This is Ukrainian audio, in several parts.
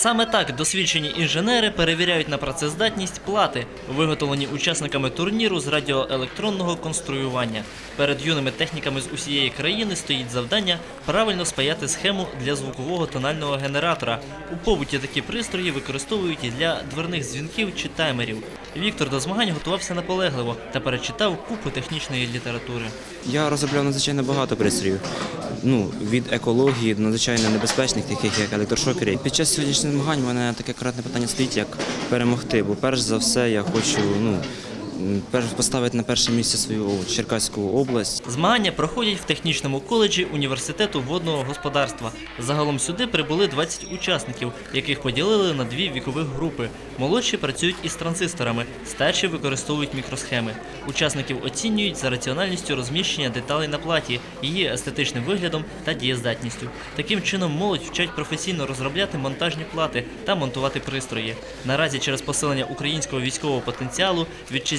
Саме так досвідчені інженери перевіряють на працездатність плати, виготовлені учасниками турніру з радіоелектронного конструювання. Перед юними техніками з усієї країни стоїть завдання правильно спаяти схему для звукового тонального генератора. У побуті такі пристрої використовують і для дверних дзвінків чи таймерів. Віктор до змагань готувався наполегливо та перечитав купу технічної літератури. Я розробляв надзвичайно багато пристроїв. Ну, від екології надзвичайно небезпечних, таких як електрошокери. Під час сьогоднішніх змагань у мене таке кратне питання стоїть, як перемогти. Бо перш за все я хочу ну, поставити на перше місце свою Черкаську область. Змагання проходять в технічному коледжі університету водного господарства. Загалом сюди прибули 20 учасників, яких поділили на дві вікових групи. Молодші працюють із транзисторами, старші використовують мікросхеми. Учасників оцінюють за раціональністю розміщення деталей на платі, її естетичним виглядом та дієздатністю. Таким чином молодь вчать професійно розробляти монтажні плати та монтувати пристрої. Наразі через посилення українського військового потенціалу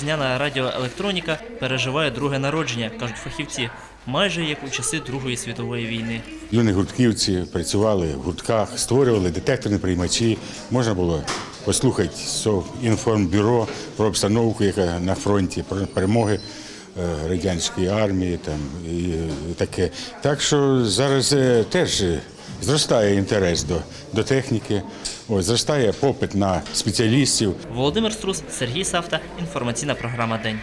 вітчизняна радіоелектроніка переживає друге народження, кажуть фахівці, майже як у часи Другої світової війни. Юні гуртківці працювали в гуртках, створювали детекторні приймачі. Можна було послухати Совінформбюро про обстановку, яка на фронті, про перемоги е, радянської армії там, і таке. Так що зараз е, теж е, зростає інтерес до, до техніки, ось, зростає попит на спеціалістів. Володимир Струс, Сергій Савта. Інформаційна програма День.